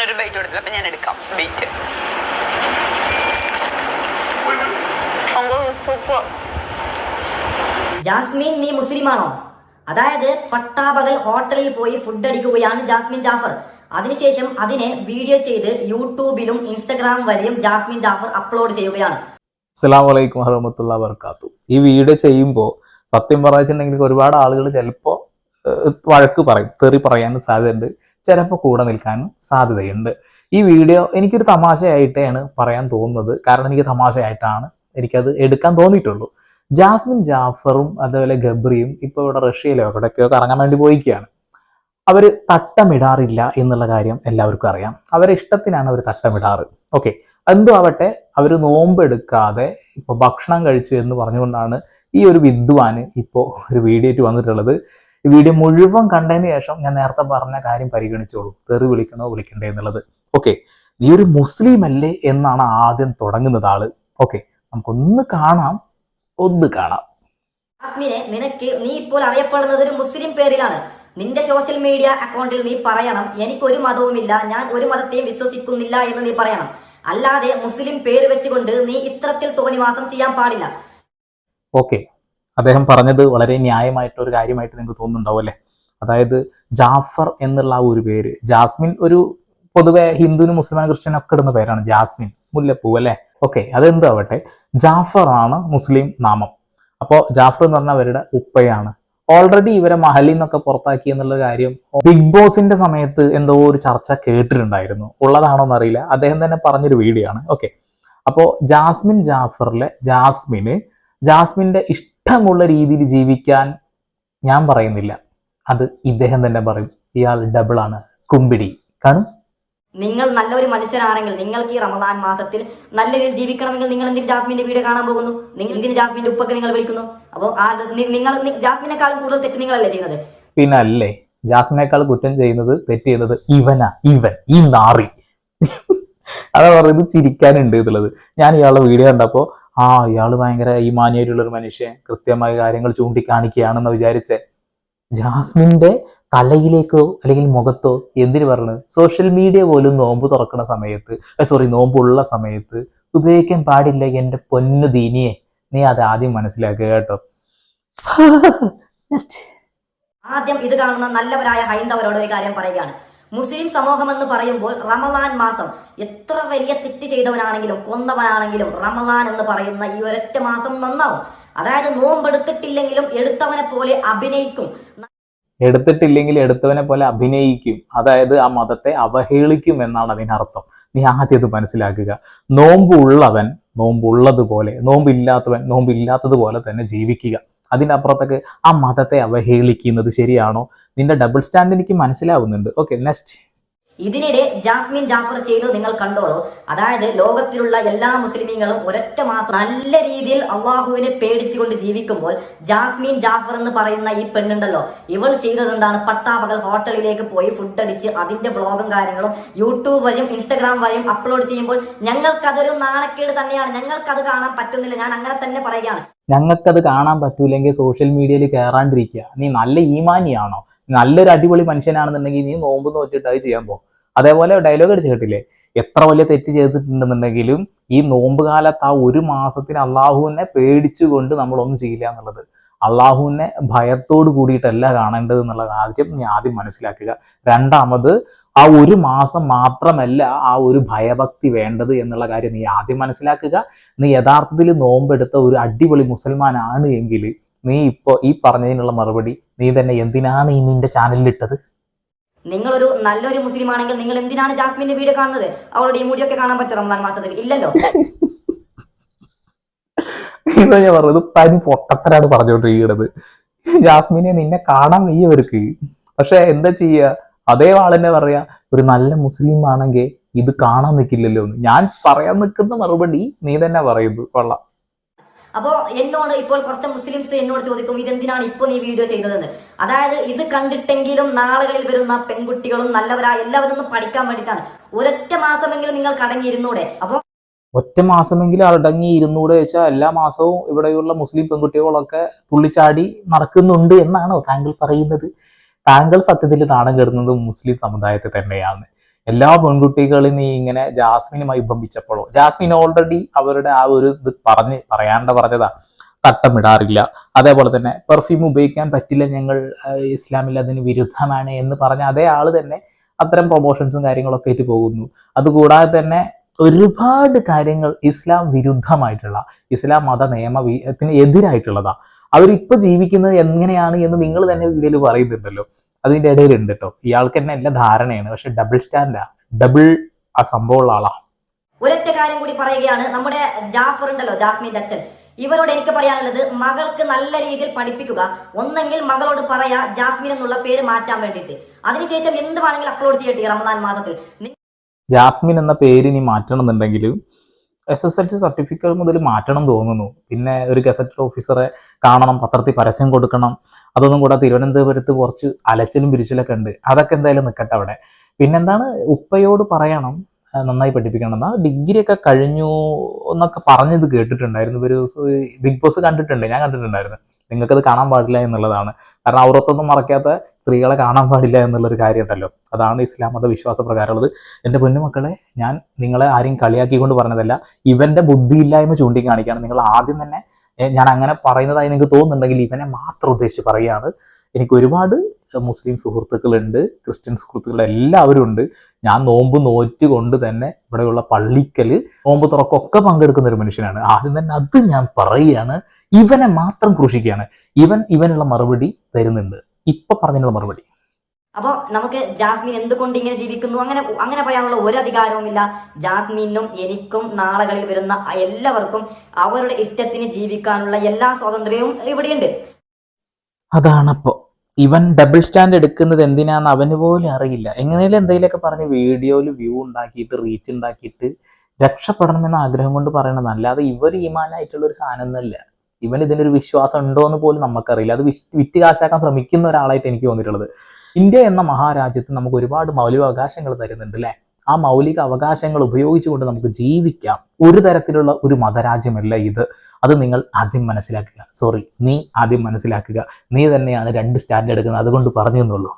അവനൊരു ബൈറ്റ് കൊടുത്തില്ല അപ്പൊ ഞാൻ എടുക്കാം ബൈറ്റ് ജാസ്മിൻ നീ മുസ്ലിമാണോ? അതായത് പട്ടാപകൽ ഹോട്ടലിൽ പോയി ഫുഡ് അടിക്കുകയാണ് ജാസ്മിൻ ജാഫർ. അതിനുശേഷം അതിനെ വീഡിയോ ചെയ്ത് യൂട്യൂബിലും ഇൻസ്റ്റഗ്രാം വരെയും ജാസ്മിൻ ജാഫർ അപ്ലോഡ് ചെയ്യുകയാണ്. അസ്സാം വലൈക്കും വറഹമത്തുള്ള വർക്കാത്തു ഈ വീഡിയോ ചെയ്യുമ്പോൾ സത്യം പറഞ്ഞിട്ടുണ്ടെങ്കിൽ ഒരുപാട് ആളുകൾ ചിലപ്പോൾ വഴക്ക് പറയും തെറി പറയാനും സാധ്യതയുണ്ട്. ചിലപ്പോൾ കൂടെ നിൽക്കാനും സാധ്യതയുണ്ട്. ഈ വീഡിയോ എനിക്കൊരു തമാശയായിട്ടാണ് പറയാൻ തോന്നുന്നത്. കാരണം എനിക്ക് തമാശയായിട്ടാണ് എനിക്കത് എടുക്കാൻ തോന്നിയിട്ടുള്ളൂ. ജാസ്മിൻ ജാഫറും അതുപോലെ ഗബ്രിയും ഇപ്പോൾ ഇവിടെ റഷ്യയിലോ അവിടെയൊക്കെ കറങ്ങാൻ വേണ്ടി പോയിക്കുകയാണ് അവർ തട്ടമിടാറില്ല എന്നുള്ള കാര്യം എല്ലാവർക്കും അറിയാം. അവരെ ഇഷ്ടത്തിനാണ് അവർ തട്ടമിടാറ്. ഓക്കെ. എന്തോ ആവട്ടെ അവർ നോമ്പെടുക്കാതെ ഇപ്പോൾ ഭക്ഷണം കഴിച്ചു എന്ന് പറഞ്ഞുകൊണ്ടാണ് ഈ ഒരു വിദ്വാന് ഇപ്പോൾ ഒരു വീഡിയോ വന്നിട്ടുള്ളത്. ഈ വീഡിയോ മുഴുവൻ കണ്ടതിന് ശേഷം ഞാൻ നേരത്തെ പറഞ്ഞ കാര്യം പരിഗണിച്ചോളൂ. തെറി വിളിക്കണോ വിളിക്കണ്ടേ എന്നുള്ളത്. ഓക്കെ നീ ഒരു മുസ്ലിം അല്ലേ എന്നാണ് ആദ്യം തുടങ്ങുന്നത് ആൾ. ഓക്കെ നമുക്കൊന്ന് കാണാം. ഒന്ന് കാണാം. ജാസ്മിനെ നിനക്ക് നീ ഇപ്പോൾ അറിയപ്പെടുന്നത് ഒരു മുസ്ലിം പേരിലാണ്. നിന്റെ സോഷ്യൽ മീഡിയ അക്കൗണ്ടിൽ നീ പറയണം എനിക്ക് ഒരു മതവുമില്ല ഞാൻ ഒരു മതത്തെയും വിശ്വസിക്കുന്നില്ല എന്ന് നീ പറയണം. അല്ലാതെ മുസ്ലിം പേര് വെച്ചുകൊണ്ട് നീ ഇത്തരത്തിൽ തോന്നി മാത്രം ചെയ്യാൻ പാടില്ല. ഓക്കെ അദ്ദേഹം പറഞ്ഞത് വളരെ ന്യായമായിട്ടുള്ള ഒരു കാര്യമായിട്ട് നിങ്ങൾക്ക് തോന്നുന്നുണ്ടാവും അല്ലേ? അതായത് ജാഫർ എന്നുള്ള ആ ഒരു പേര് ജാസ്മിൻ ഒരു പൊതുവെ ഹിന്ദുവിനും മുസ്ലിമാനും ക്രിസ്ത്യനും ഒക്കെ ഇടുന്ന പേരാണ് ജാസ്മിൻ മുല്ലപ്പൂ അല്ലേ? ഓക്കെ അതെന്താവട്ടെ? ജാഫർ ആണ് മുസ്ലിം നാമം. അപ്പോൾ ജാഫർ എന്ന് പറഞ്ഞാൽ അവരുടെ ഉപ്പയാണ്. ഓൾറെഡി ഇവരെ മഹലിൽ നിന്നൊക്കെ പുറത്താക്കി എന്നുള്ള കാര്യം ബിഗ് ബോസിന്റെ സമയത്ത് എന്തോ ഒരു ചർച്ച കേട്ടിട്ടുണ്ടായിരുന്നു. ഉള്ളതാണോ എന്നറിയില്ല അദ്ദേഹം തന്നെ പറഞ്ഞൊരു വീഡിയോ ആണ്. ഓക്കെ അപ്പോൾ ജാസ്മിൻ ജാഫറിലെ ജാസ്മിന് ജാസ്മിന്റെ ഇഷ്ടമുള്ള രീതിയിൽ ജീവിക്കാൻ ഞാൻ പറയുന്നില്ല. അത് ഇദ്ദേഹം തന്നെ പറയും. ഇയാൾ ഡബിൾ ആണ് കുമ്പിടി. കാണും. നിങ്ങൾ നല്ലൊരു മനുഷ്യനാണെങ്കിൽ നിങ്ങൾക്ക് ഈ റമദാൻ മാസത്തിൽ നല്ല രീതിയിൽ ജീവിക്കണമെങ്കിൽ നിങ്ങൾ എന്തിന് ജാസ്മിന്റെ വീഡിയോ കാണാൻ പോകുന്നു? നിങ്ങൾ എന്തിന് ജാസ്മിന്റെ ഉപ്പൊക്കെ നിങ്ങൾ വിളിക്കുന്നു? അപ്പോൾ ആ നിങ്ങൾ ജാസ്മിനെക്കാളും കൂടുതൽ തെറ്റ് നിങ്ങളല്ലേ ചെയ്യുന്നത്? പിന്നെ അല്ലേ ജാസ്മിനേക്കാൾ കുറ്റം ചെയ്യുന്നത് തെറ്റ് ചെയ്യുന്നത് ഇവനാ. ഇവൻ ഈ നാറി. അതാ പറയുന്നത് ചിരിക്കാനുണ്ട് എന്നുള്ളത്. ഞാൻ ഇയാളുടെ വീഡിയോ കണ്ടപ്പോൾ ആ ഇയാൾ ഭയങ്കര ഈ മാന്യായിട്ടുള്ളൊരു മനുഷ്യൻ കൃത്യമായ കാര്യങ്ങൾ ചൂണ്ടിക്കാണിക്കുകയാണെന്ന് വിചാരിച്ച് ജാസ്മിന്റെ തലയിലേക്കോ അല്ലെങ്കിൽ മുഖത്തോ എന്തിനു പറഞ്ഞു സോഷ്യൽ മീഡിയ പോലും നോമ്പ് തുറക്കുന്ന സമയത്ത് സോറി നോമ്പുള്ള സമയത്ത് ഉപയോഗിക്കാൻ പാടില്ല എന്റെ പൊന്നു ദീനിയെ. നീ അത് ആദ്യം മനസ്സിലാക്കുക കേട്ടോ. ആദ്യം ഇത് കാണുന്ന നല്ലവരായ ഹൈന്ദവരോട് ഒരു കാര്യം പറയുകയാണ്. മുസ്ലിം സമൂഹം എന്ന് പറയുമ്പോൾ റമലാൻ മാസം എത്ര വലിയ തെറ്റ് ചെയ്തവനാണെങ്കിലും കൊന്നവനാണെങ്കിലും റമലാൻ എന്ന് പറയുന്ന ഈ ഒരൊറ്റ മാസം നന്നാവും. അതായത് നോമ്പെടുത്തിട്ടില്ലെങ്കിലും എടുത്തവനെ പോലെ അഭിനയിക്കും. എടുത്തിട്ടില്ലെങ്കിൽ എടുത്തവനെ പോലെ അഭിനയിക്കും. അതായത് ആ മതത്തെ അവഹേളിക്കും എന്നാണ് അതിനർത്ഥം. നീ ആദ്യം അത് മനസ്സിലാക്കുക. നോമ്പ് ഉള്ളവൻ നോമ്പ് ഉള്ളതുപോലെ നോമ്പില്ലാത്തവൻ നോമ്പില്ലാത്തതുപോലെ തന്നെ ജീവിക്കുക. അതിനപ്പുറത്തേക്ക് ആ മതത്തെ അവഹേളിക്കുന്നത് ശരിയാണോ? നിന്റെ ഡബിൾ സ്റ്റാൻഡ് എനിക്ക് മനസ്സിലാവുന്നുണ്ട്. ഓക്കെ നെക്സ്റ്റ് ഇതിനിടെ ജാസ്മിൻ ജാഫർ ചെയ്തു നിങ്ങൾ കണ്ടോളൂ. അതായത് ലോകത്തിലുള്ള എല്ലാ മുസ്ലിമീങ്ങളും ഒരൊറ്റ മാസം നല്ല രീതിയിൽ അള്ളാഹുവിനെ പേടിച്ചുകൊണ്ട് ജീവിക്കുമ്പോൾ ജാസ്മിൻ ജാഫർ എന്ന് പറയുന്ന ഈ പെണ്ണുണ്ടല്ലോ. ഇവൾ ചെയ്തത് എന്താണ്? പട്ടാപകൽ ഹോട്ടലിലേക്ക് പോയി ഫുഡ് അടിച്ച് അതിന്റെ ബ്ലോഗും കാര്യങ്ങളും യൂട്യൂബ് വഴിയും ഇൻസ്റ്റഗ്രാം വഴിയും അപ്ലോഡ് ചെയ്യുമ്പോൾ ഞങ്ങൾക്കതൊരു നാണക്കേട് തന്നെയാണ്. ഞങ്ങൾക്കത് കാണാൻ പറ്റുന്നില്ല. ഞാൻ അങ്ങനെ തന്നെ പറയുകയാണ്. ഞങ്ങൾക്കത് കാണാൻ പറ്റൂലെങ്കിൽ സോഷ്യൽ മീഡിയയിൽ കയറാണ്ടിരിക്കുക നീ നല്ല ഈമാനിയാണോ? നല്ലൊരു അടിപൊളി മനുഷ്യനാണെന്നുണ്ടെങ്കിൽ നീ നോമ്പ് നോറ്റിട്ട് അത് ചെയ്യാൻ പോകും അതേപോലെ ഡയലോഗ് അടിച്ച് കേട്ടില്ലേ? എത്ര വലിയ തെറ്റ് ചെയ്തിട്ടുണ്ടെന്നുണ്ടെങ്കിലും ഈ നോമ്പ് കാലത്ത് ആ ഒരു മാസത്തിന് അള്ളാഹുവിനെ പേടിച്ചുകൊണ്ട് നമ്മളൊന്നും ചെയ്യില്ല എന്നുള്ളത്. അള്ളാഹുവിനെ ഭയത്തോട് കൂടിയിട്ടല്ല കാണേണ്ടത് എന്നുള്ള കാര്യം നീ ആദ്യം മനസ്സിലാക്കുക. രണ്ടാമത് ആ ഒരു മാസം മാത്രമല്ല ആ ഒരു ഭയഭക്തി വേണ്ടത് എന്നുള്ള കാര്യം നീ ആദ്യം മനസ്സിലാക്കുക. നീ യഥാർത്ഥത്തിൽ നോമ്പെടുത്ത ഒരു അടിപൊളി മുസൽമാനാണ് എങ്കിൽ നീ ഇപ്പോൾ ഈ പറഞ്ഞതിനുള്ള മറുപടി നീ തന്നെ എന്തിനാണ് ഈ നിന്റെ ചാനലിൽ ഇട്ടത്? നിങ്ങളൊരു നല്ലൊരു മുസ്ലിം ആണെങ്കിൽ നിങ്ങൾ എന്തിനാണ് ജാസ്മിന്റെ വീഡിയോ കാണുന്നത്? അവളുടെ ഈ മുടിയൊക്കെ കാണാൻ പറ്റും റമദാൻ മാസത്തിൽ. ഇല്ലല്ലോ. ഇതാ ഞാൻ പറഞ്ഞത്. തനി പൊട്ടത്തരാണ് പറഞ്ഞുകൊണ്ടിരിക്കുന്നത്. ജാസ്മിനെ നിന്നെ കാണാൻ വയ്യവർക്ക് പക്ഷെ എന്താ ചെയ്യുക അതേ ആളെന്നെ പറയാ ഒരു നല്ല മുസ്ലിം ആണെങ്കിൽ ഇത് കാണാൻ നിൽക്കില്ലല്ലോ ഞാൻ പറയാൻ നിൽക്കുന്ന മറുപടി നീ തന്നെ പറയുന്നു. കൊള്ളാം. അപ്പോ എന്നോട് ഇപ്പോൾ കുറച്ച് മുസ്ലിംസ് എന്നോട് ചോദിക്കും ഇതെന്തിനാണ് ഇപ്പൊ നീ വീഡിയോ ചെയ്തതെന്ന്? അതായത് ഇത് കണ്ടിട്ടെങ്കിലും നാളുകളിൽ വരുന്ന പെൺകുട്ടികളും നല്ലവരാ എല്ലാവരും ഒന്ന് പഠിക്കാൻ വേണ്ടിയിട്ടാണ് ഒരൊറ്റ മാസമെങ്കിലും നിങ്ങൾ കടങ്ങിയിരുന്നൂടെ അപ്പൊ ഒറ്റ മാസമെങ്കിലും അടങ്ങി ഇരുന്നൂടെ വെച്ചാൽ എല്ലാ മാസവും ഇവിടെയുള്ള മുസ്ലിം പെൺകുട്ടികളൊക്കെ തുള്ളിച്ചാടി നടക്കുന്നുണ്ട് എന്നാണോ താങ്കൾ പറയുന്നത്. താങ്കൾ സത്യത്തിൽ നാണം കെടുന്നത് മുസ്ലിം സമുദായത്തെ തന്നെയാണ്. എല്ലാ പെൺകുട്ടികളും നീ ഇങ്ങനെ ജാസ്മിനുമായി ബന്ധിച്ചപ്പോഴോ? ജാസ്മിൻ ഓൾറെഡി അവരുടെ ആ ഒരു ഇത് പറഞ്ഞ് പറയാണ്ട പറഞ്ഞതാ. തട്ടമിടാറില്ല. അതേപോലെ തന്നെ പെർഫ്യൂം ഉപയോഗിക്കാൻ പറ്റില്ല ഞങ്ങൾ ഇസ്ലാമിൽ അതിന് വിരുദ്ധമാണ് എന്ന് പറഞ്ഞ അതേ ആൾ തന്നെ അത്തരം പ്രൊമോഷൻസും കാര്യങ്ങളൊക്കെ ആയിട്ട് പോകുന്നു. അതുകൂടാതെ തന്നെ ഒരുപാട് കാര്യങ്ങൾ ഇസ്ലാം വിരുദ്ധമായിട്ടുള്ള ഇസ്ലാം മത നിയമത്തിന് എതിരായിട്ടുള്ളതാ. അവരിപ്പോൾ ജീവിക്കുന്നത് എങ്ങനെയാണ് എന്ന് നിങ്ങൾ തന്നെ വീഡിയോയിൽ പറയുന്നുണ്ടല്ലോ. അതിന്റെ ഇടയിലുണ്ട് കേട്ടോ ഇയാൾക്ക് തന്നെ എല്ലാ ധാരണയാണ്. പക്ഷെ ഡബിൾ സ്റ്റാൻഡാ ഡബിൾ ആ സംഭവമുള്ള ആളാ. ഒരൊറ്റ കാര്യം കൂടി പറയുകയാണ്. നമ്മുടെ ജാഫർ ഉണ്ടല്ലോ ജാഫ്മി ദത്തൻ. ഇവരോട് എനിക്ക് പറയാനുള്ളത് മകൾക്ക് നല്ല രീതിയിൽ പഠിപ്പിക്കുക. ഒന്നെങ്കിൽ മകളോട് പറയാ ജാസ്മിൻ എന്നുള്ള പേര് മാറ്റാൻ വേണ്ടിയിട്ട്. അതിനുശേഷം എന്ത് വേണമെങ്കിലും അപ്ലോഡ് ചെയ്യട്ടെ റമദാൻ മാസത്തിൽ. ജാസ്മിൻ എന്ന പേര് ഇനി മാറ്റണം എന്നുണ്ടെങ്കിൽ S S L C certificate മുതൽ മാറ്റണം തോന്നുന്നു. പിന്നെ ഒരു ഗസറ്റ് ഓഫീസറെ കാണണം പത്രത്തിൽ പരസ്യം കൊടുക്കണം. അതൊന്നും കൂടെ തിരുവനന്തപുരത്ത് കുറച്ച് അലച്ചിലും പിരിച്ചിലൊക്കെ ഉണ്ട്. അതൊക്കെ എന്തായാലും നിൽക്കട്ടെ അവിടെ. പിന്നെന്താണ്? ഉപ്പയോട് പറയണം നന്നായി പഠിപ്പിക്കണം. എന്നാ ഡിഗ്രി ഒക്കെ കഴിഞ്ഞു എന്നൊക്കെ പറഞ്ഞത് കേട്ടിട്ടുണ്ടായിരുന്നു. ഒരു ബിഗ് ബോസ് കണ്ടിട്ടുണ്ട്? ഞാൻ കണ്ടിട്ടുണ്ടായിരുന്നു. നിങ്ങൾക്കത് കാണാൻ പാടില്ല എന്നുള്ളതാണ്. കാരണം അവരൊത്തൊന്നും മറക്കാത്ത സ്ത്രീകളെ കാണാൻ പാടില്ല എന്നുള്ളൊരു കാര്യം ഉണ്ടല്ലോ അതാണ് ഇസ്ലാം മത വിശ്വാസ പ്രകാരമുള്ളത് എന്റെ പൊന്നുമക്കളെ ഞാൻ നിങ്ങളെ ആരെയും കളിയാക്കിക്കൊണ്ട് പറഞ്ഞതല്ല ഇവന്റെ ബുദ്ധിയില്ലായ്മ ചൂണ്ടിക്കാണിക്കുകയാണ്. നിങ്ങൾ ആദ്യം തന്നെ ഞാൻ അങ്ങനെ പറയുന്നതായി നിങ്ങൾക്ക് തോന്നുന്നുണ്ടെങ്കിൽ ഇവനെ മാത്രം ഉദ്ദേശിച്ച് പറയുകയാണ്. എനിക്ക് ഒരുപാട് മുസ്ലിം സുഹൃത്തുക്കളുണ്ട് ക്രിസ്ത്യൻ സുഹൃത്തുക്കൾ എല്ലാവരും ഉണ്ട്. ഞാൻ നോമ്പ് നോറ്റുകൊണ്ട് തന്നെ ഇവിടെയുള്ള പള്ളിക്കൽ നോമ്പ് തുറക്കൊക്കെ പങ്കെടുക്കുന്ന ഒരു മനുഷ്യനാണ്. ആദ്യം തന്നെ അത് ഞാൻ പറയുകയാണ്. ഇവനെ മാത്രം ക്രൂശിക്കുകയാണ്. ഇവൻ ഇവനുള്ള മറുപടി തരുന്നുണ്ട്. ഇപ്പൊ പറഞ്ഞതിനുള്ള മറുപടി. അപ്പോ നമുക്ക് ജാസ്മിൻ എന്തുകൊണ്ട് ഇങ്ങനെ ജീവിക്കുന്നു? അങ്ങനെ അങ്ങനെ പറയാനുള്ള ഒരു അധികാരവുമില്ല. ജാസ്മിനും എനിക്കും നാളകളിൽ വരുന്ന എല്ലാവർക്കും അവരുടെ ഇഷ്ടത്തിന് ജീവിക്കാനുള്ള എല്ലാ സ്വാതന്ത്ര്യവും ഇവിടെയുണ്ട്. അതാണപ്പോ. ഇവൻ ഡബിൾ സ്റ്റാൻഡ് എടുക്കുന്നത് എന്തിനാന്ന് അവന് പോലും അറിയില്ല. എങ്ങനെയാലും എന്തെങ്കിലുമൊക്കെ പറഞ്ഞ് വീഡിയോയിൽ വ്യൂ ഉണ്ടാക്കിയിട്ട് റീച്ച് ഉണ്ടാക്കിയിട്ട് രക്ഷപ്പെടണമെന്ന ആഗ്രഹം കൊണ്ട് പറയണത് അല്ലാതെ ഇവർ ഈമാനായിട്ടുള്ള ഒരു സാധനം ഒന്നുമല്ല ഇവൻ ഇതിനൊരു വിശ്വാസം ഉണ്ടോ എന്ന് പോലും നമുക്കറിയില്ല. അത് വിറ്റ് കാശാക്കാൻ ശ്രമിക്കുന്ന ഒരാളായിട്ട് എനിക്ക് തോന്നിയിട്ടുള്ളത്. ഇന്ത്യ എന്ന മഹാരാജ്യത്ത് നമുക്ക് ഒരുപാട് മൗലിക അവകാശങ്ങൾ തരുന്നുണ്ട് അല്ലേ ആ മൗലിക അവകാശങ്ങൾ ഉപയോഗിച്ചുകൊണ്ട് നമുക്ക് ജീവിക്കാം. ഒരു തരത്തിലുള്ള ഒരു മതരാജ്യമല്ല ഇത്. അത് നിങ്ങൾ ആദ്യം മനസ്സിലാക്കുക. സോറി നീ ആദ്യം മനസ്സിലാക്കുക. നീ തന്നെയാണ് രണ്ട് സ്റ്റാൻഡ് എടുക്കുന്നത്. അതുകൊണ്ട് പറഞ്ഞു എന്നുള്ളൂ.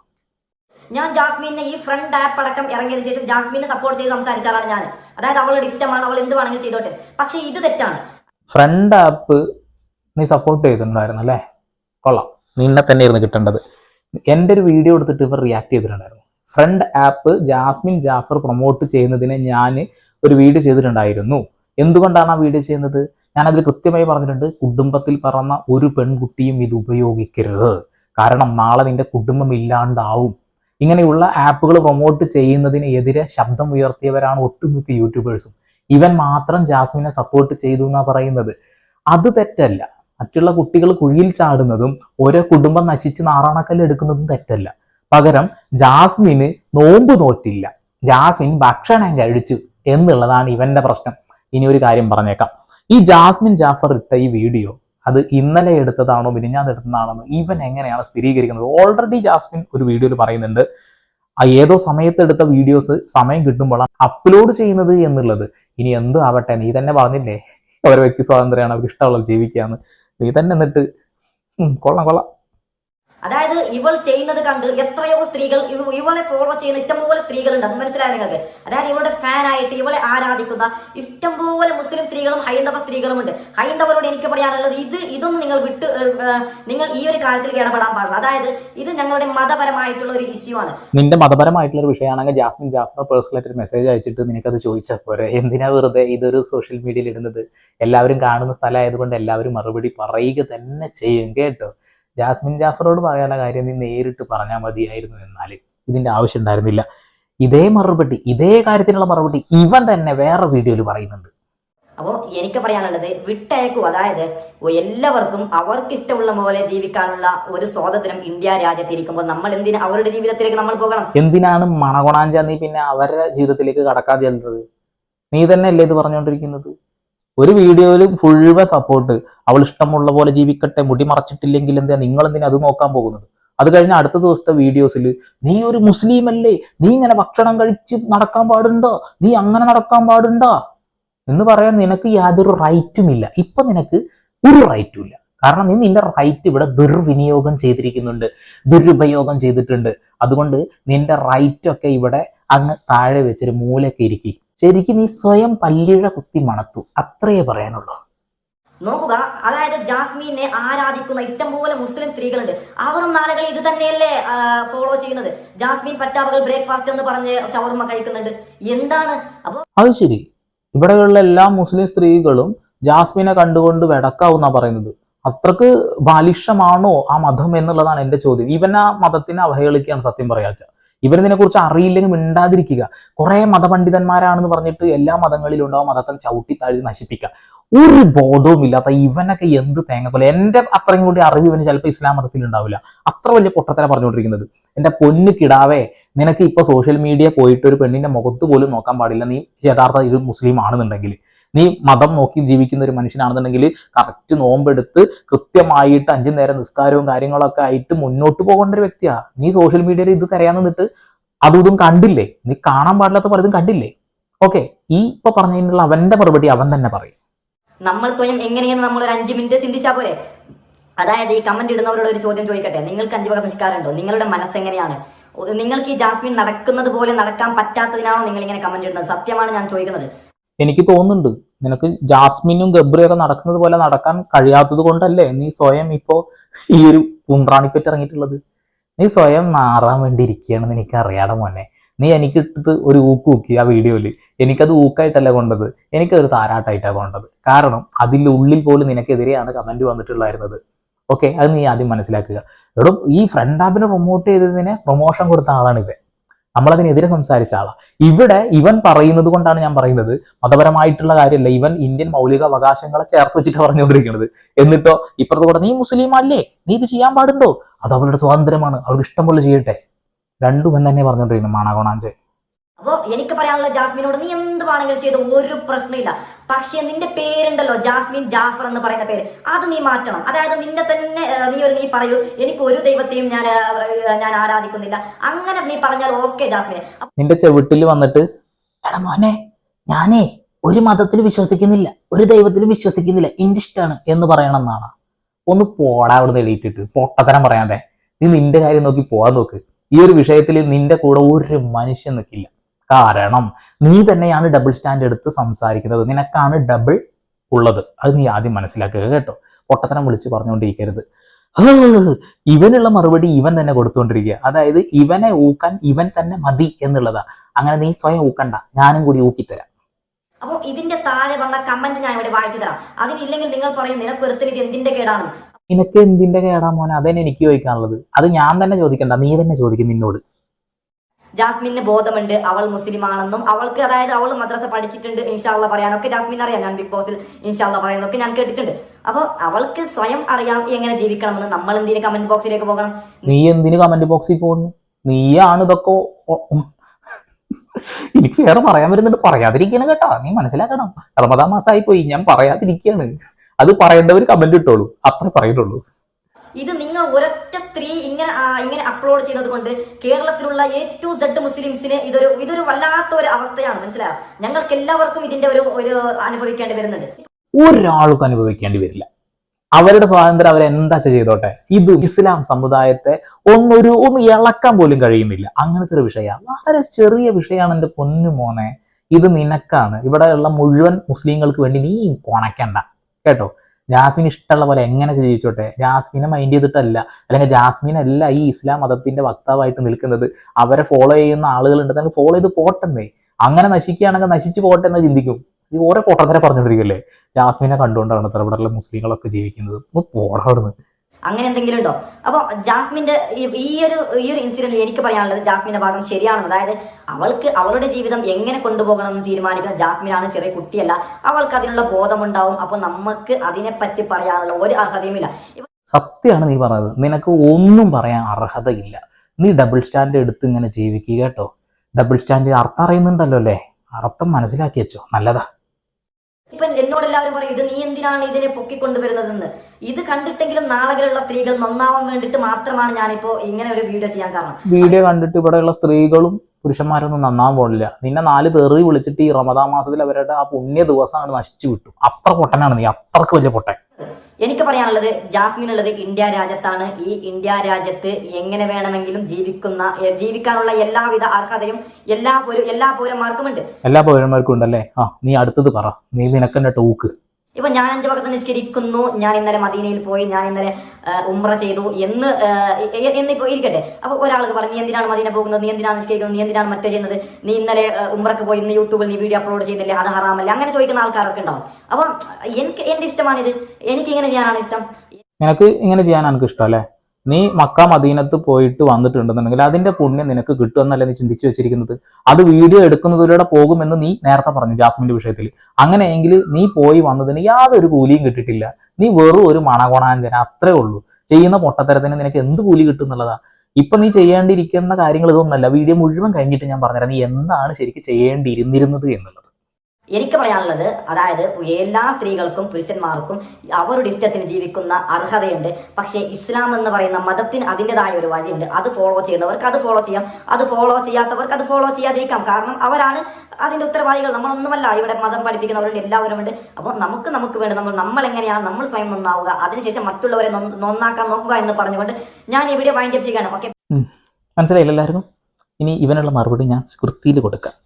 ഞാൻ ജാസ്മീനെ ഈ ഫ്രണ്ട് ആപ്പ് അടക്കം ഇറങ്ങിയതിനു ശേഷം ജാസ്മീനെ സപ്പോർട്ട് ചെയ്ത് സംസാരിച്ച ആളാണ് ഞാൻ അതായത് അവളുടെ ഇഷ്ടമാണ് അവൾ എന്ത് വേണമെങ്കിലും ചെയ്തോട്ടെ. പക്ഷേ ഇത് തെറ്റാണ്. ഫ്രണ്ട് ആപ്പ് നീ സപ്പോർട്ട് ചെയ്തിട്ടുണ്ടായിരുന്നു അല്ലേ? കൊള്ളാം. നിന്നെ തന്നെയായിരുന്നു കിട്ടേണ്ടത്. എന്റെ ഒരു വീഡിയോ എടുത്തിട്ട് ഇവർ റിയാക്ട് ചെയ്തിട്ടുണ്ടായിരുന്നു. Front app Jasmine Jaffar promote ചെയ്യുന്നതിനെ ഞാൻ ഒരു വീഡിയോ ചെയ്തിട്ടുണ്ടായിരുന്നു. എന്തുകൊണ്ടാണ് ആ വീഡിയോ ചെയ്യുന്നത്? ഞാൻ അതിൽ കൃത്യമായി പറഞ്ഞിട്ടുണ്ട് കുടുംബത്തിൽ പറന്ന ഒരു പെൺകുട്ടിയും ഇത് ഉപയോഗിക്കരുത്. കാരണം നാളെ നിന്റെ കുടുംബം ഇല്ലാണ്ടാവും. ഇങ്ങനെയുള്ള ആപ്പുകൾ പ്രൊമോട്ട് ചെയ്യുന്നതിനെതിരെ ശബ്ദം ഉയർത്തിയവരാണ് ഒട്ടുമിക്ക യൂട്യൂബേഴ്സും ഇവൻ മാത്രം ജാസ്മിനെ സപ്പോർട്ട് ചെയ്തു എന്നാണ് പറയുന്നത്. അത് തെറ്റല്ല. മറ്റുള്ള കുട്ടികൾ കുഴിയിൽ ചാടുന്നതും ഓരോ കുടുംബം നശിച്ച് നാറാണക്കല്ല് എടുക്കുന്നതും തെറ്റല്ല. പകരം ജാസ്മിന് നോമ്പ് നോറ്റില്ല. ജാസ്മിൻ ഭക്ഷണം കഴിച്ചു എന്നുള്ളതാണ് ഇവന്റെ പ്രശ്നം. ഇനി ഒരു കാര്യം പറഞ്ഞേക്കാം. ഈ ജാസ്മിൻ ജാഫർ ഇട്ട ഈ വീഡിയോ അത് ഇന്നലെ എടുത്തതാണോ മിനിഞ്ഞാന്ന് എടുത്തതാണോ ഇവൻ എങ്ങനെയാണ് സ്ഥിരീകരിക്കുന്നത്? ഓൾറെഡി ജാസ്മിൻ ഒരു വീഡിയോയിൽ പറയുന്നുണ്ട്. ഏതോ സമയത്ത് എടുത്ത വീഡിയോസ് സമയം കിട്ടുമ്പോഴാണ് അപ്ലോഡ് ചെയ്യുന്നത് എന്നുള്ളത്. ഇനി എന്ത് ആവട്ടെ നീ തന്നെ പറഞ്ഞില്ലേ? അവരെ വ്യക്തി സ്വാതന്ത്ര്യമാണ് അവർക്ക് ഇഷ്ടമുള്ളത് ജീവിക്കാന്ന് നീ തന്നെ എന്നിട്ട്. കൊള്ളാം കൊള്ളാം. അതായത് ഇവൾ ചെയ്യുന്നത് കണ്ട് എത്രയോ സ്ത്രീകൾ ഇവളെ ഫോളോ ചെയ്യുന്ന ഇഷ്ടംപോലെ സ്ത്രീകളുണ്ട്. അത് മനസ്സിലായോ നിങ്ങൾക്ക്? അതായത് ഇവളുടെ ഫാൻ ആയിട്ട് ഇവളെ ആരാധിക്കുന്ന ഇഷ്ടംപോലെ മുസ്ലിം സ്ത്രീകളും ഹൈന്ദവ സ്ത്രീകളും ഉണ്ട് ഹൈന്ദവരോട് എനിക്ക് പറയാനുള്ളത് ഇത് ഇതൊന്നും നിങ്ങൾ വിട്ട് നിങ്ങൾ ഈ ഒരു കാര്യത്തിൽ ഇടപെടാൻ പാടില്ല. അതായത് ഇത് ഞങ്ങളുടെ മതപരമായിട്ടുള്ള ഒരു ഇഷ്യൂ ആണ്. നിന്റെ മതപരമായിട്ടുള്ള ഒരു വിഷയമാണെങ്കിൽ ജാസ്മിൻ ജാഫർ പേഴ്സണലായിട്ട് ഒരു മെസ്സേജ് അയച്ചിട്ട് നിനക്കത് ചോദിച്ചാൽ പോരെ. എന്തിനാ വെറുതെ ഇതൊരു സോഷ്യൽ മീഡിയയിൽ ഇടുന്നത്? എല്ലാവരും കാണുന്ന സ്ഥലമായതുകൊണ്ട് എല്ലാവരും മറുപടി പറയുക തന്നെ ചെയ്യും കേട്ടോ? ജാസ്മിൻ ജാഫറോട് പറയാനുള്ള കാര്യം നീ നേരിട്ട് പറഞ്ഞാൽ മതിയായിരുന്നു എന്നാൽ ഇതിന്റെ ആവശ്യം ഉണ്ടായിരുന്നില്ല. ഇതേ മറുപടി ഇതേ കാര്യത്തിനുള്ള മറുപടി ഇവൻ തന്നെ വേറെ വീഡിയോയിൽ പറയുന്നുണ്ട്. അപ്പോൾ എനിക്ക് പറയാനുള്ളത് വിട്ടയക്കും. അതായത് എല്ലാവർക്കും അവർക്ക് ഇഷ്ടമുള്ള പോലെ ജീവിക്കാനുള്ള ഒരു സ്വാതന്ത്ര്യം ഇന്ത്യ രാജ്യത്തിരിക്കുമ്പോൾ നമ്മൾ എന്തിനാ അവരുടെ ജീവിതത്തിലേക്ക് നമ്മൾ പോകണം? എന്തിനാണ് മണകൊണാഞ്ച നീ പിന്നെ അവരുടെ ജീവിതത്തിലേക്ക് കടക്കാൻ ചെല്ലുന്നത്? നീ തന്നെ അല്ലേ ഇത് പറഞ്ഞുകൊണ്ടിരിക്കുന്നത്? ഒരു വീഡിയോയിൽ ഫുൾവ സപ്പോർട്ട് അവൾ ഇഷ്ടമുള്ള പോലെ ജീവിക്കട്ടെ മുടി മറച്ചിട്ടില്ലെങ്കിൽ എന്താ നിങ്ങൾ എന്തിനാ അത് നോക്കാൻ പോകുന്നത്? അത് കഴിഞ്ഞ അടുത്ത ദിവസത്തെ വീഡിയോസിൽ നീ ഒരു മുസ്ലിം അല്ലേ? നീ ഇങ്ങനെ ഭക്ഷണം കഴിച്ച് നടക്കാൻ പാടുണ്ടോ? നീ അങ്ങനെ നടക്കാൻ പാടുണ്ടോ? എന്ന് പറയാൻ നിനക്ക് യാതൊരു റൈറ്റും ഇല്ല. ഇപ്പൊ നിനക്ക് ഒരു റൈറ്റും ഇല്ല. കാരണം നീ നിന്റെ റൈറ്റ് ഇവിടെ ദുർവിനിയോഗം ചെയ്തിരിക്കുന്നുണ്ട്. ദുരുപയോഗം ചെയ്തിട്ടുണ്ട്. അതുകൊണ്ട് നിന്റെ റൈറ്റൊക്കെ ഇവിടെ അങ്ങ് താഴെ വെച്ചൊരു മൂലൊക്കെ ഇരിക്കി. ശരിക്കും നീ സ്വയം പല്ലിഴ കുത്തി മണത്തു. അത്രയേ പറയാനുള്ളൂ. നോക്കുക അതായത് ജാസ്മീനെ ആരാധിക്കുന്ന ഇഷ്ടം പോലെ മുസ്ലിം സ്ത്രീകളുണ്ട്. അവരും നാളുകൾ ഇത് തന്നെയല്ലേ ഫോളോ ചെയ്യുന്നത്? ജാസ്മീൻ പറ്റാവകൾ ബ്രേക്ക്ഫാസ്റ്റ് എന്ന് പറഞ്ഞ് ഷവർമ കഴിക്കുന്നുണ്ട്. എന്താണ്? അപ്പൊ അത് ശരി. ഇവിടെയുള്ള എല്ലാ മുസ്ലിം സ്ത്രീകളും ജാസ്മിനെ കണ്ടുകൊണ്ട് വെടക്കാവുന്ന പറയുന്നത്. അത്രയ്ക്ക് ബാലിഷമാണോ ആ മതം എന്നുള്ളതാണ് എന്റെ ചോദ്യം. ഇവൻ ആ മതത്തിനെ അവഹേളിക്കുകയാണ് സത്യം പറയാച്ച. ഇവരിതിനെ കുറിച്ച് അറിയില്ലെങ്കിൽ മിണ്ടാതിരിക്കുക. കുറെ മതപണ്ഡിതന്മാരാണെന്ന് പറഞ്ഞിട്ട് എല്ലാ മതങ്ങളിലും ഉണ്ടാവും. മതത്തെ ചവിട്ടി താഴ്ത്തി നശിപ്പിക്കുക. ഒരു ബോധവും ഇല്ലാത്ത ഇവനൊക്കെ എന്ത് തേങ്ങ എന്റെ അത്രയും കൂടി അറിവ് ഇവന് ചിലപ്പോൾ ഇസ്ലാം മതത്തിൽ ഉണ്ടാവില്ല. അത്ര വലിയ പൊട്ടത്തല പറഞ്ഞുകൊണ്ടിരിക്കുന്നത്. എന്റെ പൊന്ന് കിടാവേ നിനക്ക് ഇപ്പൊ സോഷ്യൽ മീഡിയ പോയിട്ട് ഒരു പെണ്ണിന്റെ മുഖത്ത് പോലും നോക്കാൻ പാടില്ല. നീ യഥാർത്ഥ ഒരു മുസ്ലിം ആണെന്നുണ്ടെങ്കിൽ. നീ മതം നോക്കി ജീവിക്കുന്ന ഒരു മനുഷ്യനാണെന്നുണ്ടെങ്കിൽ കറക്റ്റ് നോമ്പെടുത്ത് കൃത്യമായിട്ട് അഞ്ചു നേരം നിസ്കാരവും കാര്യങ്ങളൊക്കെ ആയിട്ട് മുന്നോട്ട് പോകേണ്ട ഒരു വ്യക്തിയാ. നീ സോഷ്യൽ മീഡിയയിൽ ഇത് തരാൻ നിന്നിട്ട് അതും കണ്ടില്ലേ? നീ കാണാൻ പാടില്ലാത്ത പലതും കണ്ടില്ലേ? ഓക്കെ ഈ ഇപ്പൊ പറഞ്ഞതിനുള്ള അവന്റെ മറുപടി അവൻ തന്നെ പറയും. നമ്മൾ സ്വയം എങ്ങനെയെന്ന് നമ്മൾ ഒരു അഞ്ച് മിനിറ്റ് ചിന്തിച്ചാൽ പോരെ? അതായത് ഈ കമന്റ് ഇടുന്നവരോട് ഒരു ചോദ്യം ചോദിക്കട്ടെ? നിങ്ങൾക്ക് അഞ്ചു വക നിസ്കാരമുണ്ടോ നിങ്ങളുടെ മനസ്സ് എങ്ങനെയാണ്? നിങ്ങൾക്ക് ഈ ജാസ്മിൻ നടക്കുന്നത് പോലെ നടക്കാൻ പറ്റാത്തതിനാണോ നിങ്ങൾ ഇങ്ങനെ കമന്റ് ഇടുന്നത്? സത്യമാണ് ഞാൻ ചോദിക്കുന്നത്. എനിക്ക് തോന്നുന്നുണ്ട്. നിനക്ക് ജാസ്മിനും ഗബ്രിയൊക്കെ നടക്കുന്നത് പോലെ നടക്കാൻ കഴിയാത്തത് കൊണ്ടല്ലേ നീ സ്വയം ഇപ്പോ ഈ ഒരു കുന്ത്രാണിപ്പറ്റി ഇറങ്ങിയിട്ടുള്ളത്? നീ സ്വയം മാറാൻ വേണ്ടി ഇരിക്കുകയാണെന്ന് എനിക്ക് അറിയാതെ മോനെ. നീ എനിക്ക് ഇട്ടിട്ട് ഒരു ഊക്ക് ഊക്കി ആ വീഡിയോയിൽ എനിക്കത് ഊക്കായിട്ടല്ല കൊണ്ടത്. എനിക്കതൊരു താരാട്ടായിട്ടാണ് കൊണ്ടത്. കാരണം അതിന്റെ ഉള്ളിൽ പോലും നിനക്കെതിരെയാണ് കമന്റ് വന്നിട്ടുള്ളായിരുന്നത്. ഓക്കെ അത് നീ ആദ്യം മനസ്സിലാക്കുക. എടോ ഈ ഫ്രണ്ട് ആപ്പിനെ പ്രൊമോട്ട് ചെയ്തതിനെ പ്രൊമോഷൻ കൊടുത്ത ആളാണിത് നമ്മളതിനെതിരെ സംസാരിച്ച ആളാ. ഇവിടെ ഇവൻ പറയുന്നത് കൊണ്ടാണ് ഞാൻ പറയുന്നത്. മതപരമായിട്ടുള്ള കാര്യമല്ല. ഇവൻ ഇന്ത്യൻ മൗലിക അവകാശങ്ങളെ ചേർത്ത് വെച്ചിട്ട് പറഞ്ഞുകൊണ്ടിരിക്കുന്നത്. എന്നിട്ടോ ഇപ്പുറത്ത് കൂടെ നീ മുസ്ലിം അല്ലേ? നീ ഇത് ചെയ്യാൻ പാടുണ്ടോ? അത് അവരുടെ സ്വാതന്ത്ര്യമാണ്. അവർക്ക് ഇഷ്ടം പോലെ ചെയ്യട്ടെ. രണ്ടും തന്നെ പറഞ്ഞുകൊണ്ടിരിക്കുന്നു മാണാകോണാഞ്ചെ അപ്പോ എനിക്ക് പറയാനുള്ള ജാസ്മിനോട് നീ എന്ത് വേണമെങ്കിലും ചെയ്ത് ഒരു പ്രശ്നമില്ല. പക്ഷേ നിന്റെ പേരുണ്ടല്ലോ ജാസ്മിൻ ജാഫർ എന്ന് പറയുന്ന പേര്. അത് നീ മാറ്റണം. അതായത് നിന്നെ തന്നെ നീ ഒരു നീ പറയൂ എനിക്ക് ഒരു ദൈവത്തെയും ഞാൻ ഞാൻ ആരാധിക്കുന്നില്ല. അങ്ങനെ നീ പറഞ്ഞാൽ ഓക്കെ ജാസ്മിൻ നിന്റെ ചെവിട്ടിൽ വന്നിട്ട് എടാ മോനെ ഞാനേ ഒരു മതത്തിൽ വിശ്വസിക്കുന്നില്ല ഒരു ദൈവത്തിൽ വിശ്വസിക്കുന്നില്ല എന്റെ ഇഷ്ടമാണ് എന്ന് പറയണമെന്നാണ് ഒന്ന് പോടാ അവിടെ എഴുതിയിട്ടിട്ട് പൊട്ടത്തരം പറയാണ്ടേ നീ നിന്റെ കാര്യം നോക്കി പോവാൻ നോക്ക്. ഈ ഒരു വിഷയത്തിൽ നിന്റെ കൂടെ ഒരു മനുഷ്യൻ നിൽക്കില്ല കാരണം. നീ തന്നെയാണ് ഡബിൾ സ്റ്റാൻഡ് എടുത്ത് സംസാരിക്കുന്നത്. നിനക്കാണ് ഡബിൾ ഉള്ളത്. അത് നീ ആദ്യം മനസ്സിലാക്കുക കേട്ടോ. പൊട്ടത്തരം വിളിച്ച് പറഞ്ഞുകൊണ്ടിരിക്കരുത്. ഇവനുള്ള മറുപടി ഇവൻ തന്നെ കൊടുത്തുകൊണ്ടിരിക്കുക. അതായത് ഇവനെ ഊക്കാൻ ഇവൻ തന്നെ മതി എന്നുള്ളതാ. അങ്ങനെ നീ സ്വയം ഊക്കണ്ട. ഞാനും കൂടി ഊക്കിത്തരാം അപ്പോൾ ഇതിന്റെ താഴെ വന്ന കമന്റ് ഞാൻ ഇവിടെ വായിച്ചു തരാം. അതിനില്ലെങ്കിൽ നിങ്ങൾ പറയും നിനക്ക് ഒരുത്തിന് ഇത് എന്തിന്റെ കേടാണ്? നിനക്ക് എന്തിന്റെ കേടാ മോനെ? അതന്നെ എനിക്ക് ചോദിക്കാനുള്ളത്. അത് ഞാൻ തന്നെ ചോദിക്കണ്ട. നീ തന്നെ ചോദിക്കും നിന്നോട്. ജാസ്മിന് ബോധമുണ്ട്. അവൾ മുസ്ലിം ആണെന്നും അവൾക്ക് അതായത് അവൾ മദ്രസ പഠിച്ചിട്ടുണ്ട് ഇൻഷാള്ള പറയാനൊക്കെ ജാസ്മിൻ അറിയാം. ഞാൻ ബിഗ് ബോസിൽ ഇൻഷാള്ള പറയാനൊക്കെ ഞാൻ കേട്ടിട്ടുണ്ട്. അപ്പൊ അവൾക്ക് സ്വയം അറിയാം എങ്ങനെ ജീവിക്കണമെന്ന്. നമ്മൾ എന്തിനു കമന്റ് ബോക്സിലേക്ക് പോകണം? നീ എന്തിനു കമന്റ് ബോക്സിൽ പോകുന്നു? നീയാണ് ഇതൊക്കെ എനിക്ക് വേറെ പറയാൻ വരുന്നുണ്ട്. പറയാതിരിക്കണം കേട്ടോ. നീ മനസ്സിലാക്കണം. റമദാ മാസമായി പോയി ഞാൻ പറയാതിരിക്കുകയാണ്. അത് പറയേണ്ടവർ കമന്റ് ഇട്ടോളൂ. അത്രേ പറയുന്നുള്ളൂ. ഇത് നിങ്ങൾ ഒരൊറ്റ സ്ത്രീ ഇങ്ങനെ ഇങ്ങനെ അപ്ലോഡ് ചെയ്തത് കൊണ്ട് കേരളത്തിലുള്ള ഏറ്റവും സെഡ് മുസ്ലിംസിന് ഇതൊരു ഇതൊരു വല്ലാത്ത ഒരു അവസ്ഥയാണ് മനസ്സിലായോ? ഞങ്ങൾക്ക് എല്ലാവർക്കും ഇതിന്റെ ഒരു ഒരു അനുഭവിക്കേണ്ടി വരുന്നുണ്ട്. ഒരാൾക്കും അനുഭവിക്കേണ്ടി വരില്ല. അവരുടെ സ്വാതന്ത്ര്യം അവരെന്താ ചെയ്തോട്ടെ? ഇത് ഇസ്ലാം സമുദായത്തെ ഒന്നൊരു ഒന്ന് ഇളക്കാൻ പോലും കഴിയുന്നില്ല. അങ്ങനത്തെ ഒരു വിഷയ. വളരെ ചെറിയ വിഷയമാണ് എന്റെ പൊന്നു മോനെ. ഇത് നിനക്കാണ്. ഇവിടെയുള്ള മുഴുവൻ മുസ്ലിങ്ങൾക്ക് വേണ്ടി നീ കൊണക്കണ്ട കേട്ടോ? ജാസ്മിൻ ഇഷ്ടമുള്ള പോലെ എങ്ങനെ ജീവിച്ചോട്ടെ? ജാസ്മിനെ മൈൻഡ് ചെയ്തിട്ടല്ല. അല്ലെങ്കിൽ ജാസ്മിൻ അല്ല ഈ ഇസ്ലാം മതത്തിന്റെ വക്താവായിട്ട് നിൽക്കുന്നത്. അവരെ ഫോളോ ചെയ്യുന്ന ആളുകളുണ്ട്. തന്നെ ഫോളോ ചെയ്ത് പോട്ടെന്നേ. അങ്ങനെ നശിക്കുകയാണെങ്കിൽ നശിച്ചു പോട്ടെ എന്ന് ചിന്തിക്കും. ഈ ഓരോ പൊട്ടത്തരെ പറഞ്ഞുകൊണ്ടിരിക്കല്ലേ ജാസ്മിനെ കണ്ടുകൊണ്ടാണ് ഇത്ര ഇവിടെയുള്ള മുസ്ലിങ്ങളൊക്കെ ജീവിക്കുന്നത്. ഒന്ന് പോടാ അവിടുന്ന്. അങ്ങനെ എന്തെങ്കിലും ഉണ്ടോ? അപ്പൊ ജാസ്മിന്റെ ഈ- ഒരു ഈ ഒരു ഇൻസിഡന്റിൽ എനിക്ക് പറയാനുള്ളത് ജാസ്മിന്റെ ഭാഗം ശരിയാണ് അതായത് അവൾക്ക് അവളുടെ ജീവിതം എങ്ങനെ കൊണ്ടുപോകണം എന്ന് തീരുമാനിക്കുന്ന ജാസ്മിനാണ് ചെറിയ കുട്ടിയല്ല. അവൾക്ക് അതിനുള്ള ബോധമുണ്ടാവും. അപ്പൊ നമുക്ക് അതിനെപ്പറ്റി പറയാനുള്ള ഒരു അർഹതയുമില്ല. സത്യമാണ് നീ പറഞ്ഞത്. നിനക്ക് ഒന്നും പറയാൻ അർഹതയില്ല. നീ ഡബിൾ സ്റ്റാൻഡ് എടുത്ത് ഇങ്ങനെ ജീവിക്കുക കേട്ടോ. ഡബിൾ സ്റ്റാൻഡ് അർത്ഥം അറിയുന്നുണ്ടല്ലോ അല്ലേ? അർത്ഥം മനസ്സിലാക്കി വെച്ചോ. നല്ലതാ. ഇപ്പൊ എന്നോട് എല്ലാവരും പറയും ഇത് നീ എന്തിനാണ് ഇതിനെ പൊക്കിക്കൊണ്ടുവരുന്നതെന്ന്? ഇത് കണ്ടിട്ടെങ്കിലും നാളുകളുള്ള സ്ത്രീകൾ നന്നാവാൻ വേണ്ടിട്ട് മാത്രമാണ് ഞാനിപ്പോ ഇങ്ങനെ ഒരു വീഡിയോ ചെയ്യാൻ കാരണം. വീഡിയോ കണ്ടിട്ട് ഇവിടെയുള്ള സ്ത്രീകളും പുരുഷന്മാരൊന്നും നന്നാൻ പോണില്ല നിന്നെ നാല് തെറി വിളിച്ചിട്ട് ഈ റമദാ മാസത്തിൽ അവരുടെ ആ പുണ്യ ദിവസമാണ് നശിച്ചു വിട്ടു. അത്ര പൊട്ടനാണ് നീ. അത്രയ്ക്ക് വലിയ പൊട്ടൻ. എനിക്ക് പറയാനുള്ളത് ജാസ്മിൻ ഉള്ളത് ഇന്ത്യ രാജ്യത്താണ്. ഈ ഇന്ത്യ രാജ്യത്ത് എങ്ങനെ വേണമെങ്കിലും ജീവിക്കുന്ന ജീവിക്കാനുള്ള എല്ലാവിധ അർഹതയും എല്ലാ എല്ലാ പൗരന്മാർക്കും ഉണ്ട് എല്ലാ പൗരന്മാർക്കും ഉണ്ടല്ലേ? ആ നീ അടുത്തത് പറ. നീ നിനക്കെന്നെ ടൂക്ക്. ഇപ്പൊ ഞാൻ അഞ്ചു വകത്ത് നിസ്കരിക്കുന്നു. ഞാൻ ഇന്നലെ മദീനയിൽ പോയി ഞാൻ ഇന്നലെ ഉമ്ര ചെയ്തു എന്ന് എന്നിപ്പോ ഇരിക്കട്ടെ. അപ്പൊ ഒരാൾക്ക് പറഞ്ഞു നീ എന്തിനാണ് മദീന പോകുന്നത്? നീ എന്തിനാണ് നിസ്കരിക്കുന്നത്? നീ എന്തിനാണ് മറ്റേ ചെയ്യുന്നത്? നീ ഇന്നലെ ഉമ്രക്ക് പോയി ഇന്ന് യൂട്യൂബിൽ നീ വീഡിയോ അപ്ലോഡ് ചെയ്യുന്നില്ലേ അത് ഹറാമല്ല? അങ്ങനെ ചോദിക്കുന്ന ആൾക്കാരൊക്കെ ഉണ്ടാവും. അപ്പൊ എനിക്ക് എന്റെ ഇഷ്ടമാണിത്. എനിക്ക് ഇങ്ങനെ ചെയ്യാനാണ് ഇഷ്ടം. നിനക്ക് ഇങ്ങനെ ചെയ്യാനാണ് എനിക്ക് ഇഷ്ടം അല്ലേ? നീ മക്ക മദീനത്ത് പോയിട്ട് വന്നിട്ടുണ്ടെന്നുണ്ടെങ്കിൽ അതിന്റെ പുണ്യം നിനക്ക് കിട്ടുമെന്നല്ല നീ ചിന്തിച്ചു വെച്ചിരിക്കുന്നത്? അത് വീഡിയോ എടുക്കുന്നതിലൂടെ പോകുമെന്ന് നീ നേരത്തെ പറഞ്ഞു ജാസ്മിന്റെ വിഷയത്തിൽ അങ്ങനെയെങ്കിൽ നീ പോയി വന്നതിന് യാതൊരു കൂലിയും കിട്ടിയിട്ടില്ല. നീ വെറും ഒരു മണകോണാഞ്ചന അത്രേ ഉള്ളൂ. ചെയ്യുന്ന പൊട്ടത്തരത്തിന് നിനക്ക് എന്ത് കൂലി കിട്ടും എന്നുള്ളതാ. ഇപ്പൊ നീ ചെയ്യേണ്ടിയിരിക്കുന്ന കാര്യങ്ങൾ ഇതൊന്നല്ല വീഡിയോ മുഴുവൻ കഴിഞ്ഞിട്ട് ഞാൻ പറഞ്ഞുതരാം. നീ എന്താണ് ശരിക്കും ചെയ്യേണ്ടിയിരുന്നിരുന്നത് എന്നുള്ളത്. എനിക്ക് പറയാനുള്ളത് അതായത് എല്ലാ സ്ത്രീകൾക്കും പുരുഷന്മാർക്കും അവരുടെ ഇഷ്ടത്തിന് ജീവിക്കുന്ന അർഹതയുണ്ട്. പക്ഷേ ഇസ്ലാം എന്ന് പറയുന്ന മതത്തിന് അതിന്റെതായ ഒരു വഴിയുണ്ട്. അത് ഫോളോ ചെയ്യുന്നവർക്ക് അത് ഫോളോ ചെയ്യാം. അത് ഫോളോ ചെയ്യാത്തവർക്ക് അത് ഫോളോ ചെയ്യാതിരിക്കാം. കാരണം അവരാണ് അതിന്റെ ഉത്തരവാദികൾ. നമ്മളൊന്നുമല്ല ഇവിടെ മതം പഠിപ്പിക്കുന്നവരുണ്ട് എല്ലാവരും ഉണ്ട് അപ്പോൾ നമുക്ക് നമുക്ക് വേണ്ടി നമ്മൾ നമ്മൾ എങ്ങനെയാണ് നമ്മൾ സ്വയം നന്നാവുക. അതിനുശേഷം മറ്റുള്ളവരെ നന്നാക്കാൻ നോക്കുക എന്ന് പറഞ്ഞുകൊണ്ട് ഞാൻ ഇവിടെ വൈൻഡപ്പ് ചെയ്യുകയാണ്. ഓക്കെ മനസ്സിലായില്ല എല്ലാവർക്കും? ഇനി ഇവനുള്ള മറുപടി ഞാൻ വൃത്തിയിൽ കൊടുക്കാം.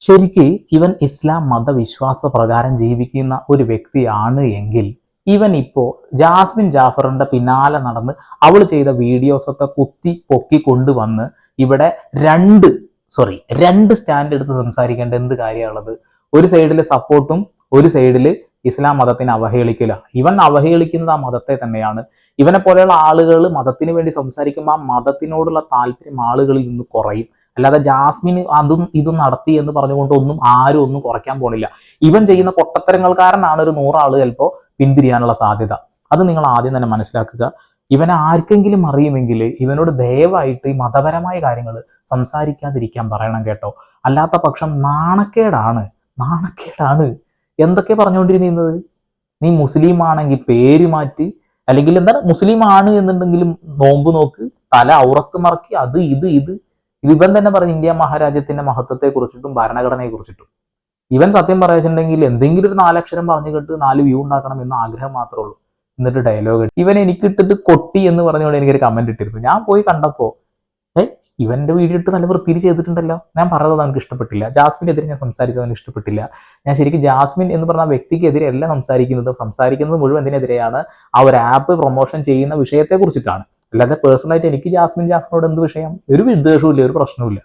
ശരിക്ക് ഇവൻ ഇസ്ലാം മതവിശ്വാസ പ്രകാരം ജീവിക്കുന്ന ഒരു വ്യക്തിയാണ് എങ്കിൽ ഇവൻ ഇപ്പോ ജാസ്മിൻ ജാഫറിന്റെ പിന്നാലെ നടന്ന് അവൾ ചെയ്ത വീഡിയോസൊക്കെ കുത്തി പൊക്കി കൊണ്ടുവന്ന് ഇവിടെ രണ്ട് സോറി രണ്ട് സ്റ്റാൻഡ് എടുത്ത് സംസാരിക്കേണ്ട എന്ത് കാര്യമുള്ളത് ഒരു സൈഡിൽ സപ്പോർട്ടും ഒരു സൈഡിൽ ഇസ്ലാം മതത്തിനെ അവഹേളിക്കില്ല. ഇവൻ അവഹേളിക്കുന്ന ആ മതത്തെ തന്നെയാണ്. ഇവനെ പോലെയുള്ള ആളുകൾ മതത്തിന് വേണ്ടി സംസാരിക്കുമ്പോൾ ആ മതത്തിനോടുള്ള താല്പര്യം ആളുകളിൽ നിന്ന് കുറയും. അല്ലാതെ ജാസ്മിൻ അതും ഇതും നടത്തി എന്ന് പറഞ്ഞുകൊണ്ട് ഒന്നും ആരും ഒന്നും കുറയ്ക്കാൻ പോണില്ല. ഇവൻ ചെയ്യുന്ന പൊട്ടത്തരങ്ങൾ കാരണമാണ് ഒരു നൂറാൾ ചിലപ്പോൾ പിന്തിരിയാനുള്ള സാധ്യത. അത് നിങ്ങൾ ആദ്യം തന്നെ മനസ്സിലാക്കുക. ഇവനെ ആർക്കെങ്കിലും അറിയുമെങ്കിൽ ഇവനോട് ദയവായിട്ട് ഈ മതപരമായ കാര്യങ്ങൾ സംസാരിക്കാതിരിക്കാൻ പറയണം കേട്ടോ. അല്ലാത്ത പക്ഷം നാണക്കേടാണ്. നാണക്കേടാണ്. എന്തൊക്കെ പറഞ്ഞുകൊണ്ടിരുന്നത് നീ മുസ്ലിം ആണെങ്കിൽ പേര് മാറ്റി അല്ലെങ്കിൽ എന്താ മുസ്ലിം ആണ് എന്നുണ്ടെങ്കിലും നോമ്പ് നോക്ക് തല ഔറത്ത് മറക്കി അത് ഇത് ഇത്. ഇവൻ തന്നെ പറഞ്ഞു ഇന്ത്യ മഹാരാജ്യത്തിന്റെ മഹത്വത്തെ കുറിച്ചിട്ടും ഭരണഘടനയെ കുറിച്ചിട്ടും. ഇവൻ സത്യം പറയാച്ചിട്ടുണ്ടെങ്കിൽ എന്തെങ്കിലും ഒരു നാലക്ഷരം പറഞ്ഞു കേട്ട് നാല് വ്യൂ ഉണ്ടാക്കണം എന്ന ആഗ്രഹം മാത്രമേ ഉള്ളൂ. എന്നിട്ട് ഡയലോഗ് ഇവൻ എനിക്ക് ഇട്ടിട്ട് കൊട്ടി എന്ന് പറഞ്ഞുകൊണ്ട് എനിക്കൊരു കമന്റ് ഇട്ടിരുന്നു. ഞാൻ പോയി കണ്ടപ്പോ ഏ ഇവന്റെ വീഡിയോ ഇട്ട് നല്ല വൃത്തിയിൽ ചെയ്തിട്ടുണ്ടല്ലോ. ഞാൻ പറഞ്ഞത് അവനക്ക് ഇഷ്ടപ്പെട്ടില്ല. ജാസ്മിനെതിരെ ഞാൻ സംസാരിച്ചത് അവന് ഇഷ്ടപ്പെട്ടില്ല. ഞാൻ ശരിക്കും ജാസ്മിൻ എന്ന് പറഞ്ഞ വ്യക്തിക്കെതിരെ അല്ല സംസാരിക്കുന്നത്. സംസാരിക്കുന്നത് മുഴുവൻ എന്തിനെതിരെയാണ് ആ ഒരു ആപ്പ് പ്രൊമോഷൻ ചെയ്യുന്ന വിഷയത്തെക്കുറിച്ചിട്ടാണ്. അല്ലാതെ പേഴ്സണലായിട്ട് എനിക്ക് ജാസ്മിൻ ജാഫറിനോട് എന്ത് വിഷയം? ഒരു വിദ്വേഷവും ഇല്ല ഒരു പ്രശ്നവുമില്ല.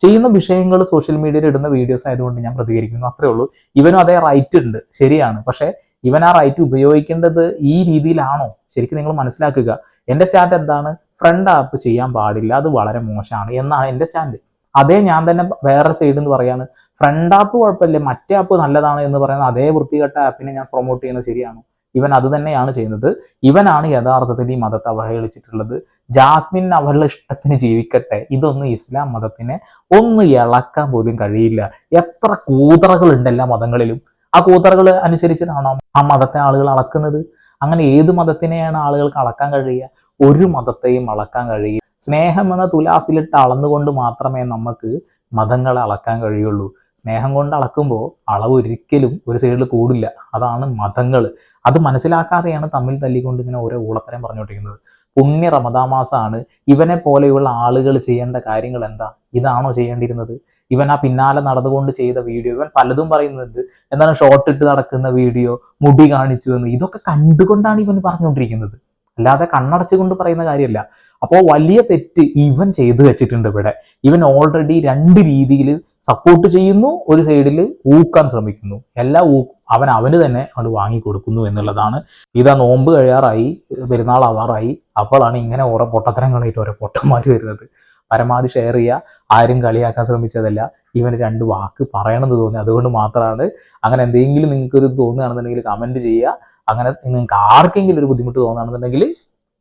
ചെയ്യുന്ന വിഷയങ്ങൾ സോഷ്യൽ മീഡിയയിൽ ഇടുന്ന വീഡിയോസ് ആയതുകൊണ്ട് ഞാൻ പ്രതികരിക്കുന്നു. അത്രേ ഉള്ളൂ. ഇവനും അതേ റൈറ്റ് ഉണ്ട്. ശരിയാണ്. പക്ഷേ ഇവൻ ആ റൈറ്റ് ഉപയോഗിക്കേണ്ടത് ഈ രീതിയിലാണോ? ശരിക്കും നിങ്ങൾ മനസ്സിലാക്കുക. എന്റെ സ്റ്റാൻഡ് എന്താണ്? ഫ്രണ്ട് ആപ്പ് ചെയ്യാൻ പാടില്ല. അത് വളരെ മോശമാണ് എന്നാണ് എന്റെ സ്റ്റാൻഡ് അതേ ഞാൻ തന്നെ വേറെ സൈഡ് എന്ന് പറയാണ്. ഫ്രണ്ട് ആപ്പ് കുഴപ്പമില്ല. മറ്റേ ആപ്പ് നല്ലതാണ് എന്ന് പറയുന്ന അതേ വൃത്തികെട്ട ആപ്പിനെ ഞാൻ പ്രൊമോട്ട് ചെയ്യുന്നത് ശരിയാണോ? ഇവൻ അത് തന്നെയാണ് ചെയ്യുന്നത്. ഇവനാണ് യഥാർത്ഥത്തിൽ ഈ മതത്തെ അവഹേളിച്ചിട്ടുള്ളത്. ജാസ്മിൻ അവളുടെ ഇഷ്ടത്തിന് ജീവിക്കട്ടെ. ഇതൊന്നും ഇസ്ലാം മതത്തിനെ ഒന്ന് ഇളക്കാൻ പോലും കഴിയില്ല. എത്ര കൂതറകൾ ഉണ്ട് എല്ലാ മതങ്ങളിലും. ആ കൂതറകൾ അനുസരിച്ചിട്ടാണോ ആ മതത്തെ ആളുകൾ അളക്കുന്നത്? അങ്ങനെ ഏത് മതത്തിനെയാണ് ആളുകൾക്ക് അളക്കാൻ കഴിയുക? ഒരു മതത്തെയും അളക്കാൻ കഴിയില്ല. സ്നേഹം എന്ന തുലാസിലിട്ട് അളന്നുകൊണ്ട് മാത്രമേ നമുക്ക് മതങ്ങളെ അളക്കാൻ കഴിയുള്ളൂ. സ്നേഹം കൊണ്ട് അളക്കുമ്പോൾ അളവ് ഒരിക്കലും ഒരു സൈഡിൽ കൂടില്ല. അതാണ് മതങ്ങൾ. അത് മനസ്സിലാക്കാതെയാണ് തമ്മിൽ തല്ലിക്കൊണ്ട് ഇങ്ങനെ ഓരോ ഊളത്തരം പറഞ്ഞുകൊണ്ടിരിക്കുന്നത്. പുണ്യ റമദാമാസമാണ് ഇവനെ പോലെയുള്ള ആളുകൾ ചെയ്യേണ്ട കാര്യങ്ങൾ എന്താ? ഇതാണോ ചെയ്യേണ്ടിയിരുന്നത്? ഇവൻ ആ പിന്നാലെ നടന്നുകൊണ്ട് ചെയ്ത വീഡിയോ ഇവൻ പലതും പറയുന്നുണ്ട്. എന്താണ് ഷോർട്ട് ഇട്ട് നടക്കുന്ന വീഡിയോ മുടി കാണിച്ചു എന്ന്. ഇതൊക്കെ കണ്ടുകൊണ്ടാണ് ഇവൻ പറഞ്ഞുകൊണ്ടിരിക്കുന്നത്. അല്ലാതെ കണ്ണടച്ചുകൊണ്ട് പറയുന്ന കാര്യമല്ല. അപ്പോൾ വലിയ തെറ്റ് ഇവൻ ചെയ്തു വെച്ചിട്ടുണ്ട് ഇവിടെ. ഇവൻ ഓൾറെഡി രണ്ട് രീതിയിൽ സപ്പോർട്ട് ചെയ്യുന്നു ഒരു സൈഡിൽ ഊക്കാൻ ശ്രമിക്കുന്നു. എല്ലാ ഊ അവൻ അവന് തന്നെ അത് വാങ്ങിക്കൊടുക്കുന്നു എന്നുള്ളതാണ്. ഇതാ നോമ്പ് കഴിയാറായി പെരുന്നാൾ ആവാറായി അപ്പോഴാണ് ഇങ്ങനെ ഓരോ പൊട്ടത്തരങ്ങളായിട്ട് ഓരോ പൊട്ടന്മാർ വരുന്നത്. പരമാവധി ഷെയർ ചെയ്യുക. ആരും കളിയാക്കാൻ ശ്രമിച്ചതല്ല. ഇവന് രണ്ട് വാക്ക് പറയണമെന്ന് തോന്നി. അതുകൊണ്ട് മാത്രമാണ് അങ്ങനെ എന്തെങ്കിലും നിങ്ങൾക്ക് ഒരു തോന്നുകയാണെന്നുണ്ടെങ്കിൽ കമന്റ് ചെയ്യുക. അങ്ങനെ നിങ്ങൾക്ക് ആർക്കെങ്കിലും ഒരു ബുദ്ധിമുട്ട് തോന്നുകയാണെന്നുണ്ടെങ്കിൽ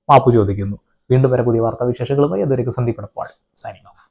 മാപ്പ് ചോദിക്കുന്നു. വീണ്ടും വരെ പുതിയ വാർത്താ വിശേഷങ്ങളുമായി അതൊരു സന്ദീപ് സൈനിങ് ഓഫ്